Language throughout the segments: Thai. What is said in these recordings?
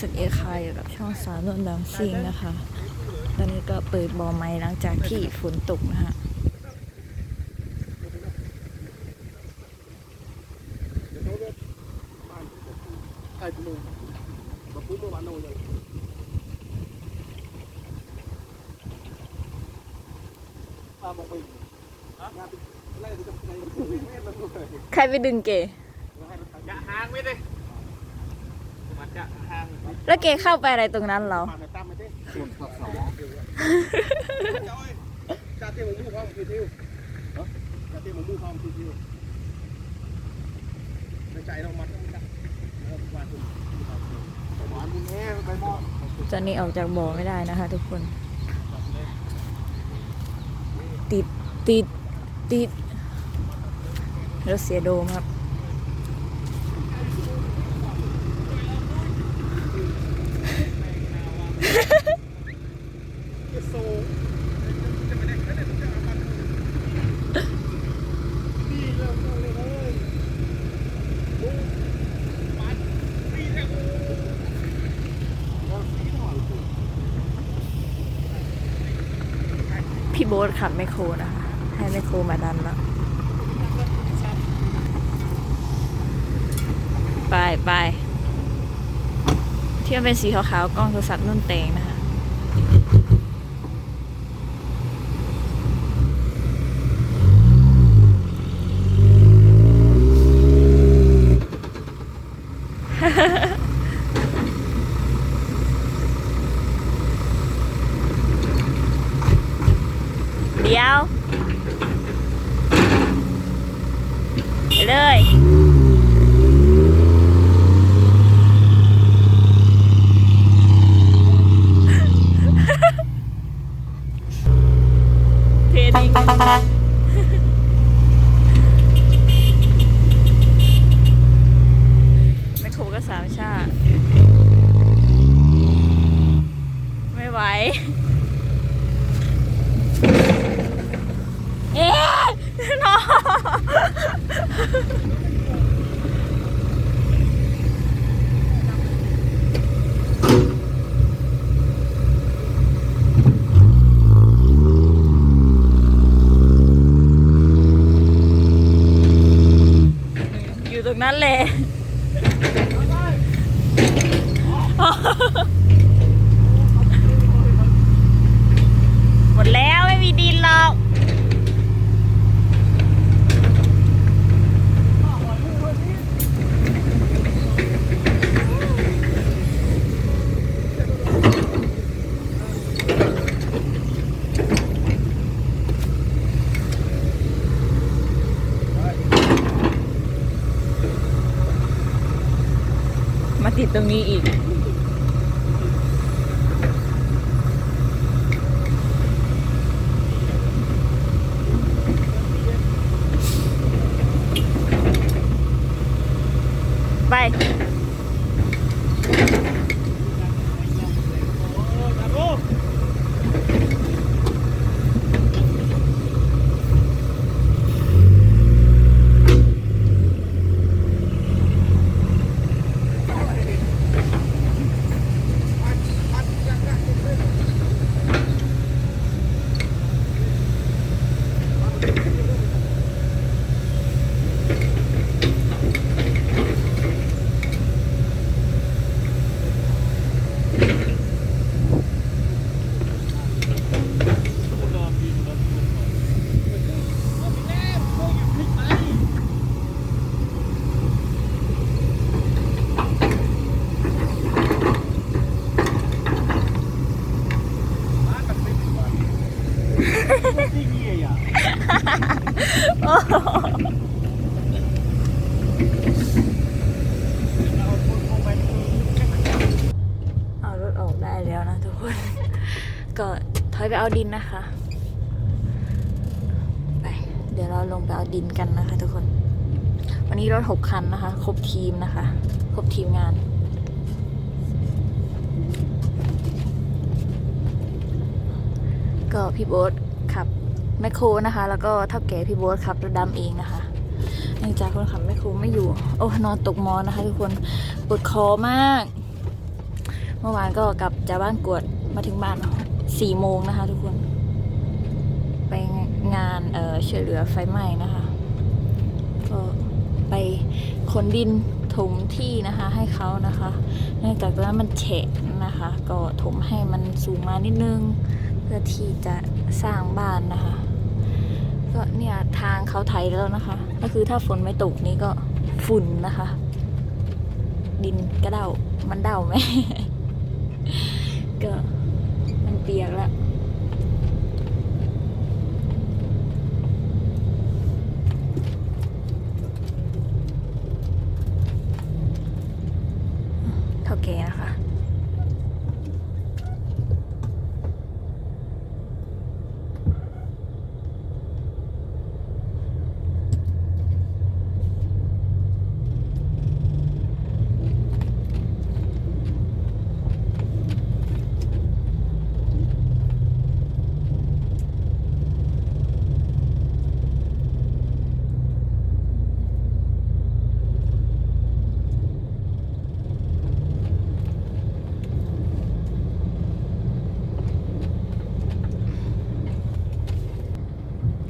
สึกเอคายอยู่กับช่องสาวนวลดำซิงนะคะ ตอนนี้ก็เปิดบอไม้หลังจากที่ฝนตกนะฮะใครไปดึงเกจะห่างไม่ได้มัน จะห่างแล้วเกเข้าไปอะไรตรงนั้นเหรอ มาตามไม่ได้ส่วนต่อสองจ่าเตี้ยมึงมูความคือทิวจ่าเตี้ยมึงมูความคือทิวในใจเรามัดมันจับวานคุณหวานคุณแห้ไปมองตอนนี้ออกจากบ่อไม่ได้นะคะ ทุกคน ติดติดติดแล้วเสียโดมครับ โซ่จะไม่ได้ไม่ได้จะเอามันนี่เริ่มเลยเลยโอ้มันนี่แหละโอ้ พี่โบ๊ทขับไมโครนะคะให้ไมโครมาดันแล้วไปไปที่มันเป็นสีขาวๆกล้องโทรศัพท์นุ่นเตงนะคะ เดี๋ยวไปเลย เทนิ่งไม่ครบก็สามชาติ ไม่ไหว เอ๊ะน้องอยู่ตรงนั้นเลย หมดแล้วไม่มีดินหรอก มา ติดตรงนี้อีก ไป ที่เงี้ยอะ เอารถออกได้แล้วนะทุกคน ก็ถอยไปเอาดินนะคะ ไป เดี๋ยวเราลงไปเอาดินกันนะคะ ทุกคน วันนี้รถหกคันนะคะ ครบทีมนะคะ ครบทีมงานก็พี่โบ๊ทขับแมคโครนะคะ แล้วก็เท่าแก่พี่โบ๊ทขับรถดำเองนะคะเนื่องจากคนขับแมคโครไม่อยู่ โอ้นอนตกมอนนะคะ ทุกคนปวดคอมาก เมื่อวานก็กลับจากบ้านกวดมาถึงบ้าน สี่โมงนะคะ ทุกคน ไปงานเอ่อช่วยเหลือไฟไหม้นะคะ ก็ไปขนดินถมที่นะคะ ให้เขานะคะเนื่องจากตอนนั้นมันแฉะนะคะ ก็ถมให้มันสูงมานิดนึง เพื่อที่จะสร้างบ้านนะคะ ก็เนี่ยทางเขาไถแล้วนะคะ ก็คือถ้าฝนไม่ตกนี่ก็ฝุ่นนะคะ ดินก็เดามันเดาไหมก็ เปียกแล้ว เท่าแก่นะคะ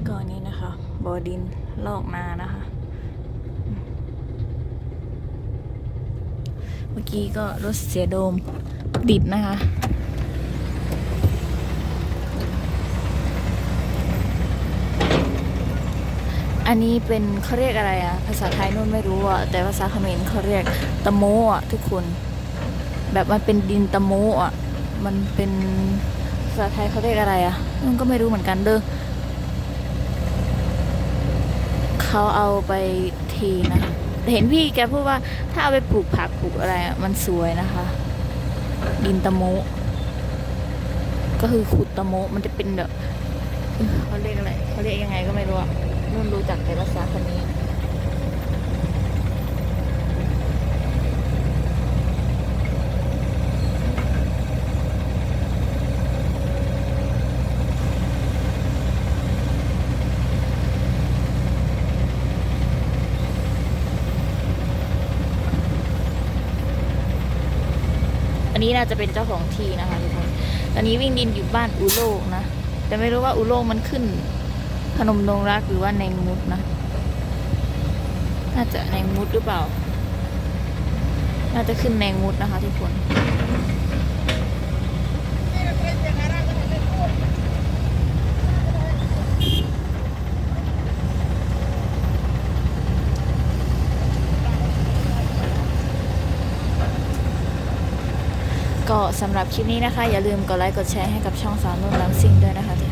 ก็อันนี้นะคะ บอดินลอกนานะคะ เมื่อกี้ก็รถเสียโดมติดนะคะ อันนี้เป็นเขาเรียกอะไรอะภาษาไทยนู่นไม่รู้อะแต่ภาษาเขมรเขาเรียกตะโมอะทุกคน แบบมันเป็นดินตะโมอะมันเป็นภาษาไทยเขาเรียกอะไรอะมันก็ไม่รู้เหมือนกันเด้อ เขาเอาไปทีนะเห็นพี่แกพูดว่าถ้าเอาไปปลูกผักปลูกอะไรมันสวยนะคะ ดินตะโมก็คือขุดตะโมมันจะเป็นแบบเอ่อเขาเรียกอะไรเขาเรียกยังไงก็ไม่รู้นุ่นรู้จักแต่ภาษาคนนี้ นี้น่าจะเป็นเจ้าของที่นะคะทุกคนตอนนี้วิ่งดินอยู่บ้านอุโลกนะ แต่ไม่รู้ว่าอุโลกมันขึ้นพนมดงรักหรือว่าในมุดนะ น่าจะในมุดหรือเปล่า น่าจะขึ้นในมุดนะคะทุกคน สำหรับคลิปนี้นะคะ อย่าลืมกดไลค์กดแชร์ให้กับช่องสาวนุ่นลังซิงด้วยนะคะ